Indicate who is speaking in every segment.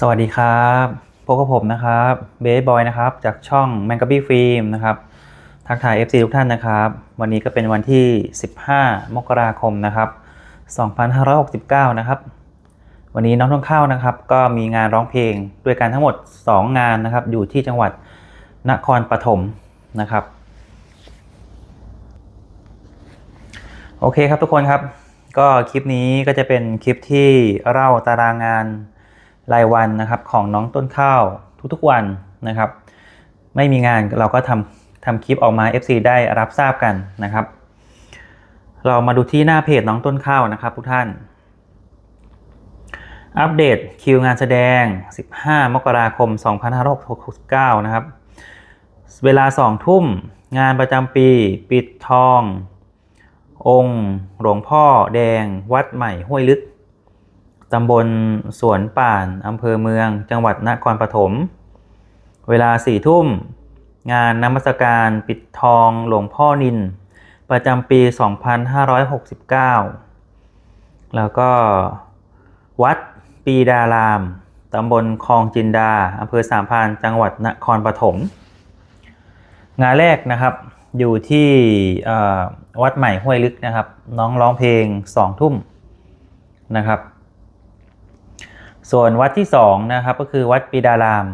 Speaker 1: สวัสดีครับพบกับผมนะครับเบสบอยนะครับ จากช่อง m a n g a b y Film นะครับ ทักทาย FC ทุกท่านนะครับ วันนี้ก็เป็นวันที่ 15 มกราคมนะครับ 2569 นะครับ วันนี้น้องท่องข้าวนะครับ ก็มีงานร้องเพลงด้วยกันทั้งหมด 2 งานนะครับ อยู่ที่จังหวัดนครปฐมนะครับ โอเคครับทุกคนครับ ก็คลิปนี้ก็จะเป็นคลิปที่เล่าตารางงาน รายวันนะครับของน้องต้นข้าวทุกๆวันนะครับ ไม่มีงานเราก็ทำทำคลิปออกมา FC ได้รับทราบกันนะครับ เรามาดูที่หน้าเพจน้องต้นข้าวนะครับทุกท่าน อัปเดตคิวงานแสดง 15 มกราคม 2569 นะครับ เวลา 2 ทุ่มงานประจำปีปิดทอง องค์ หลวงพ่อแดง วัดใหม่ห้วยลึก ตำบลสวนป่านอำเภอเมือง จังหวัดนครปฐม เวลาสี่ทุ่ม งานนมัสการปิดทองหลวงพ่อนิน ประจำปี 2569 แล้วก็วัดปีดาราม ตำบลคลองจินดา อำเภอสามพาน จังหวัดนครปฐม งานแรกนะครับ อยู่ที่วัดใหม่ห้วยลึกนะครับ น้องร้องเพลงสองทุ่มนะครับ ส่วนวัดที่สองนะครับก็คือวัดปีดาราม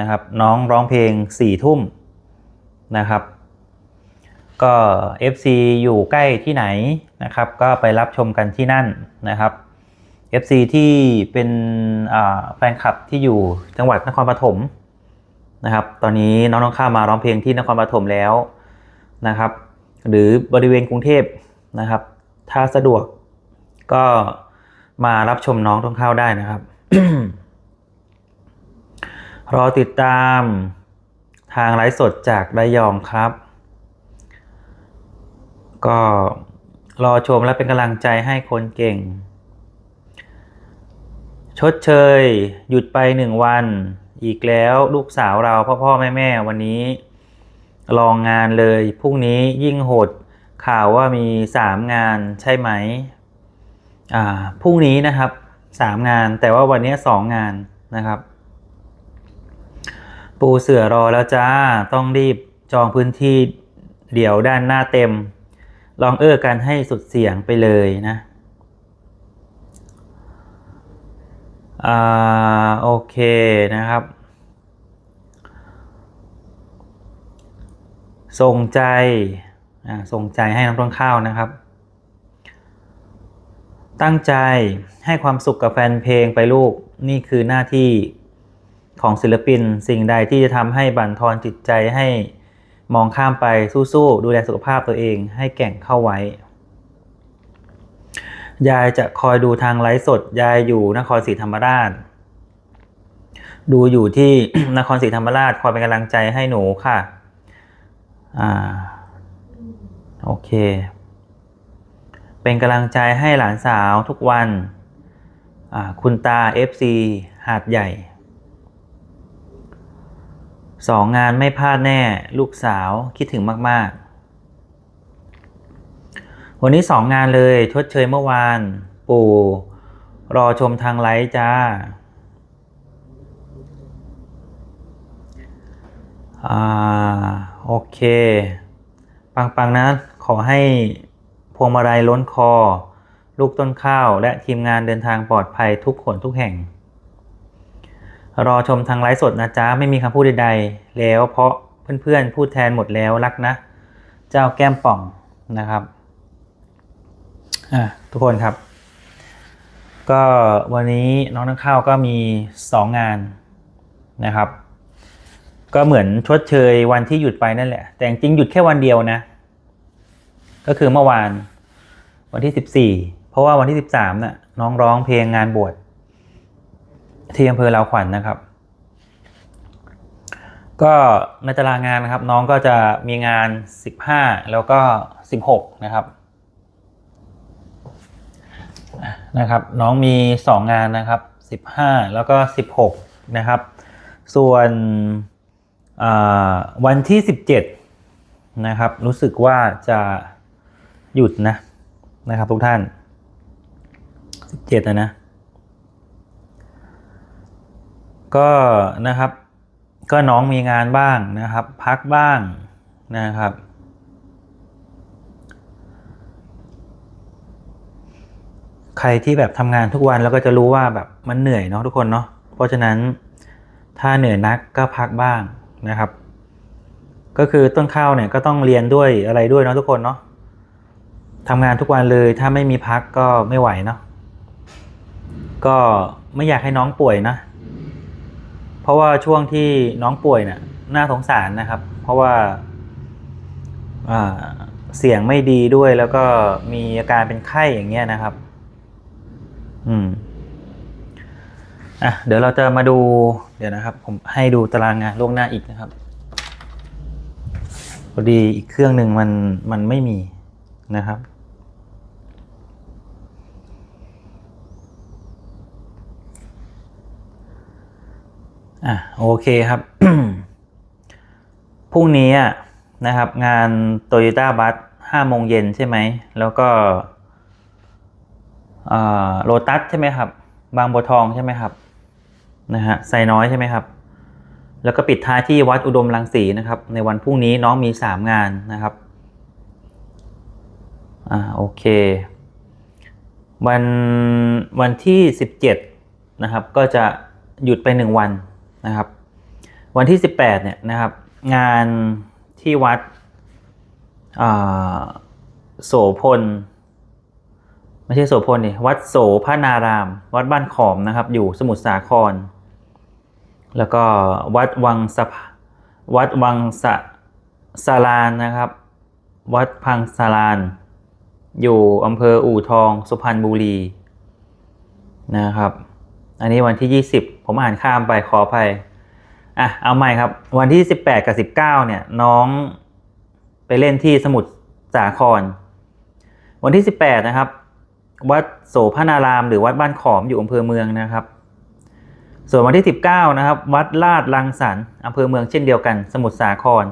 Speaker 1: นะครับ น้องร้องเพลงสี่ทุ่มนะครับ ก็ FC อยู่ใกล้ที่ไหนนะครับ ก็ไปรับชมกันที่นั่นนะครับ FC ที่เป็นแฟนคลับที่อยู่จังหวัดนครปฐมนะครับ ตอนนี้น้องน้องข้ามาร้องเพลงที่นครปฐมแล้วนะครับ หรือบริเวณกรุงเทพนะครับ ถ้าสะดวกก็ มารับชมน้องต้นข้าวได้นะครับ รอติดตามทางไลฟ์สดจากระยองครับ ก็รอชมและเป็นกำลังใจให้คนเก่ง ชดเชย หยุดไปหนึ่งวัน อีกแล้วลูกสาวเราพ่อพ่อแม่แม่วันนี้ ลองงานเลยพรุ่งนี้ยิ่งโหดข่าวว่ามีสามงานใช่ไหม พรุ่งนี้นะครับสามงานแต่ว่าวันนี้สองงานนะครับ ปูเสือรอแล้วจ้าต้องรีบจองพื้นที่เดี๋ยวด้านหน้าเต็ม ลองเอื้อกันให้สุดเสียงไปเลยนะอ่าโอเคนะครับ ส่งใจอ่าส่งใจให้น้องต้นข้าวนะครับ ตั้งใจให้ความสุขกับแฟนเพลงไปลูกนี่คือหน้าที่ของศิลปิน สิ่งใดที่จะทำให้บั่นทอนจิตใจให้มองข้ามไปสู้ๆดูแลสุขภาพตัวเองให้แก่งเข้าไว้ ยายจะคอยดูทางไลฟ์สด ยายอยู่นครศรีธรรมราช ดูอยู่ที่นครศรีธรรมราชคอยเป็นกำลังใจให้หนูค่ะ อ่า โอเค เป็นกำลังใจให้หลานสาวทุกวัน คุณตา FC หาดใหญ่สองงานไม่พลาดแน่ลูกสาวคิดถึงมาก ๆ วันนี้สองงานเลยชดเชยเมื่อวาน ปู่ รอชมทางไลฟ์จ้าอ่าโอเค ปัง ๆ นะ ขอให้ พวงมาลัยล้นคอ ลูกต้นข้าว และทีมงานเดินทางปลอดภัยทุกคนทุกแห่ง รอชมทางไลฟ์สดนะจ๊ะ ไม่มีคำพูดใดๆ แล้วเพราะเพื่อนๆ พูดแทนหมดแล้วรักนะ เจ้าแก้มป่องนะครับทุกคนครับ ก็วันนี้น้องต้นข้าวก็มีสองงานนะครับ ก็เหมือนชดเชยวันที่หยุดไปนั่นแหละ แต่จริงหยุดแค่วันเดียวนะ ก็คือเมื่อวานวันที่สิบสี่เพราะว่าวันที่สิบสามน่ะน้องร้องเพลงงานบวชที่อำเภอลาวขวัญนนะครับ ก็ในตารางงานนะครับ น้องก็จะมีงานสิบห้าแล้วก็สิบหกนะครับนะครับ น้องมีสองงานนะครับสิบห้าแล้วก็สิบหกนะครับ ส่วนวันที่สิบเจ็ดนะครับ รู้สึกว่าจะ หยุดนะนะครับทุกท่านสิบเจ็ดนะนะ ก็นะครับ ก็น้องมีงานบ้างนะครับ พักบ้างนะครับ ใครที่แบบทำงานทุกวันแล้วก็จะรู้ว่าแบบมันเหนื่อยเนาะทุกคนเนาะเพราะฉะนั้นถ้าเหนื่อยนักก็พักบ้างนะครับ ก็คือต้นข้าวเนี่ยก็ต้องเรียนด้วยอะไรด้วยเนาะทุกคนเนาะ ทำงานทุกวันเลยถ้าไม่มีพักก็ไม่ไหวเนาะก็ไม่อยากให้น้องป่วยนะ เพราะว่าช่วงที่น้องป่วยเนี่ยน่าสงสารนะครับ เพราะว่าอ่าเสียงไม่ดีด้วยแล้วก็มีอาการเป็นไข้อย่างเงี้ยนะครับ อืมอะเดี๋ยวเราจะมาดูเดี๋ยวนะครับ ผมให้ดูตารางงานล่วงหน้าอีกนะครับพอดีอีกเครื่องหนึ่งมันมันไม่มีนะครับ อะโอเคครับพรุ่งนี้นะครับ งาน Toyota Bus ห้าโมงเย็นใช่ไหม แล้วก็โลตัสใช่ไหมครับ บางบัวทองใช่ไหมครับนะฮะไซน้อยใช่ไหมครับ แล้วก็ปิดท้ายที่วัดอุดมรังสีนะครับ ในวันพรุ่งนี้น้องมีสามงานนะครับอ่าโอเค วันวันที่สิบเจ็ดนะครับ ก็จะหยุดไปหนึ่งวัน นะครับ วันที่สิบแปดเนี่ยนะครับ งานที่วัดโสพลไม่ใช่โสพลนี่วัดโสพระนาราม วัดบ้านขอมนะครับ อยู่สมุทรสาคร แล้วก็วัดวังสะวัดวังสะสารานนะครับ วัดพังสาราน อยู่อำเภออู่ทอง สุพรรณบุรีนะครับ อันนี้วันที่ 20 ผมอ่านข้ามไปขออภัยอะเอาใหม่ครับ วันที่ 18 กับ 19 เนี่ยน้องไปเล่นที่สมุทรสาคร วันที่ 18 นะครับ วัดโสพนาราม หรือวัดบ้านขอมอยู่อำเภอเมืองนะครับ ส่วนวันที่ 19 นะครับ วัดลาดลังสรรอำเภอเมืองเช่นเดียวกัน สมุทรสาคร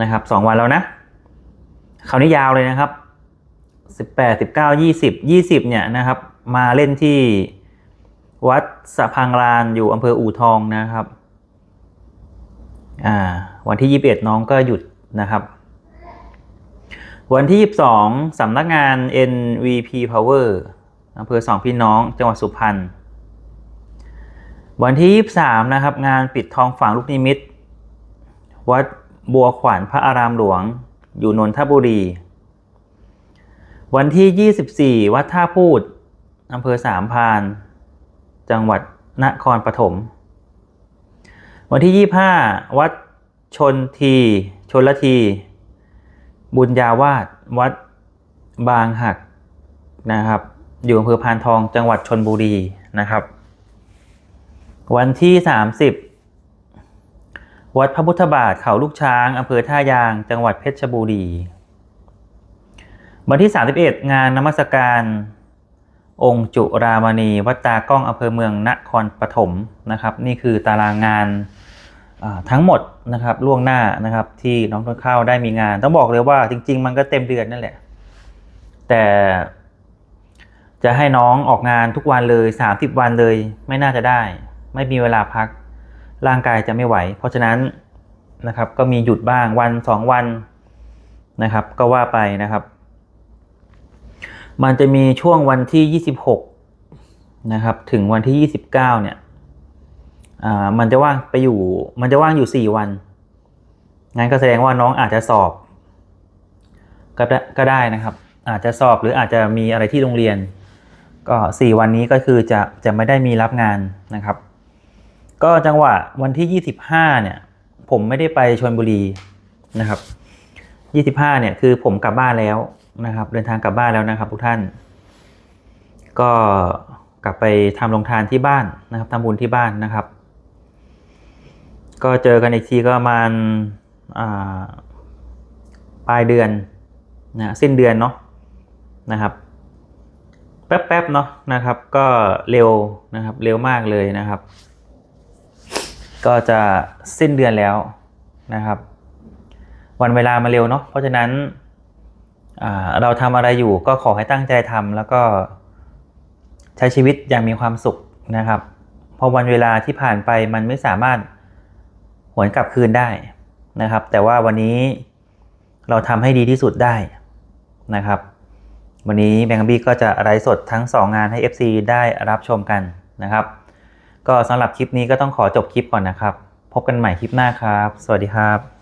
Speaker 1: นะครับสองวันแล้วนะคราวนี้ยาวเลยนะครับ 18 19 20 20 เนี่ยนะครับ มาเล่นที่ วัดสะพังลานอยู่อำเภออู่ทองนะครับอ่าวันที่21น้องก็หยุดนะครับ วันที่22สำนักงาน NVP Power อำเภอสองพี่น้องจังหวัดสุพรรณวันที่23นะครับ งานปิดทองฝังลูกนิมิต วัดบัวขวัญพระอารามหลวง อยู่นนทบุรี วันที่24วัดท่าพูดอำเภอสามพาน จังหวัดนครปฐม วันที่ 25 วัดชนที ชนละที บุญญาวาสวัดบางหักนะครับ อยู่อำเภอพานทองจังหวัดชนบุรีนะครับ วันที่ 30 วัดพระพุทธบาทเขาลูกช้างอำเภอท่ายาง จังหวัดเพชรบุรี วันที่ 31 งานนมัสการ องค์จุรามณี วัดตากล้องอำเภอเมืองนครปฐมนะครับ นี่คือตารางงานทั้งหมดนะครับล่วงหน้านะครับที่น้องต้นข้าวได้มีงาน ต้องบอกเลยว่าจริง ๆ มันก็เต็มเดือนนั่นแหละ แต่จะให้น้องออกงานทุกวันเลย 30 วันเลยไม่น่าจะได้ ไม่มีเวลาพักร่างกายจะไม่ไหว เพราะฉะนั้นนะครับก็มีหยุดบ้างวันสองวันนะครับ ก็ว่าไปนะครับ มันจะมีช่วงวันที่ 26 นะครับ ถึงวันที่ 29 เนี่ยอ่ามันจะว่างไปอยู่ มันจะว่างอยู่ 4 วัน งั้นก็แสดงว่าน้องอาจจะสอบ ก็ได้ก็ได้นะครับ อาจจะสอบหรืออาจจะมีอะไรที่โรงเรียน ก็ 4 วันนี้ก็คือจะจะไม่ได้มีรับงานนะครับ ก็จังหวะวันที่ 25 เนี่ย ผมไม่ได้ไปชลบุรีนะครับ 25 เนี่ยคือผมกลับบ้านแล้ว นะครับ เดินทางกลับบ้านแล้วนะครับ ทุกท่าน ก็กลับไปทำโรงทานที่บ้านนะครับทำบุญที่บ้านนะครับ ก็เจอกันอีกทีก็ประมาณปลายเดือนนะสิ้นเดือนเนาะนะครับ แป๊บๆเนาะนะครับ ก็เร็วนะครับ เร็วมากเลยนะครับ ก็จะสิ้นเดือนแล้วนะครับ วันเวลามาเร็วเนาะเพราะฉะนั้น เราทำอะไรอยู่ก็ขอให้ตั้งใจทำแล้วก็ใช้ชีวิตอย่างมีความสุขนะครับพอวันเวลาที่ผ่านไปมันไม่สามารถหวนกลับคืนได้นะครับ แต่ว่าวันนี้เราทำให้ดีที่สุดได้นะครับ วันนี้แบงค์บี้ก็จะไลฟ์สดทั้ง 2 งานให้ FC ได้รับชมกันนะครับ ก็สำหรับคลิปนี้ก็ต้องขอจบคลิปก่อนนะครับ พบกันใหม่คลิปหน้าครับ สวัสดีครับ